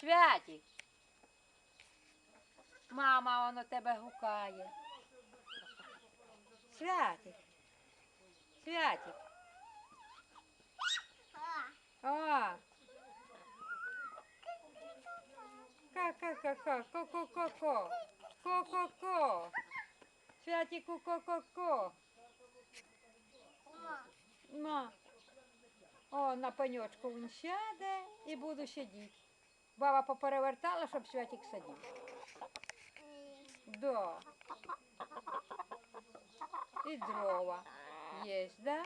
Святік. Мама воно тебе гукає. Святік. Святік. О. Ка-ка-ка-ка, ко-ко-ко-ко. Ко-ко-ко. Святіку ко-ко-ко. На. О, на пеньочку він сяде і буду сидіти. Баба поперевертала, щоб святик сидів. Да. І дрова. Є, да?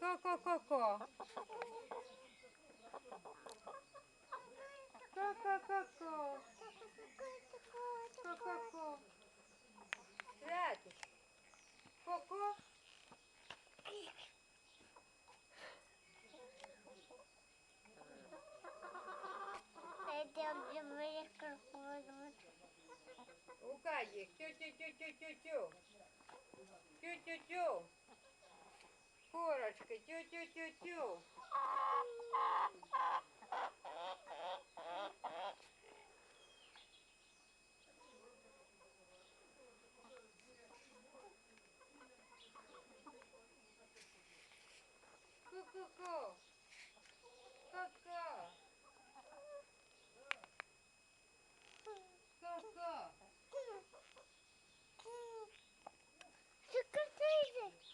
Ко-ко-ко-ко. Ко-ко-ко-ко. У Каї. Тю-тю-тю-тю-тю-тю. Тю-тю-тю. Курочки. Тю-тю-тю-тю. Ку-ку-ку. Ку-ку. Ку-ку.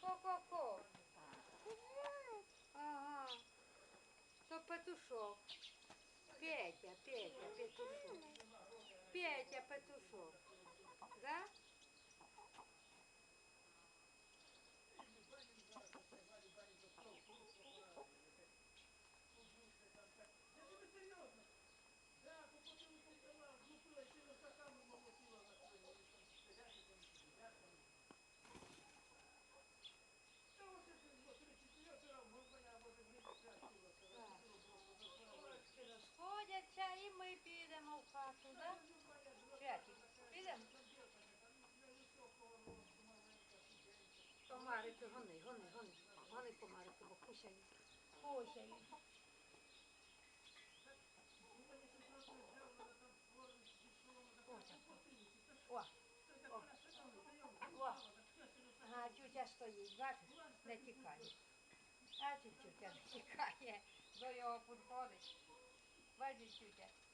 Ко-ко-ко. Ага. То петушок. Петя, Петя, петушок. Петя, петушок. Да? Розходяться і ми підемо в хату, да? Святик, підемо? Комарики, гони, гони, гони. Гони комарики, бо кусяють. Кусяють. О, о, о. Ага, тютя стоїть, бачиш, не тікає. А тютя не тікає, до його підходить. Бачиш, тютя. Ага, ага.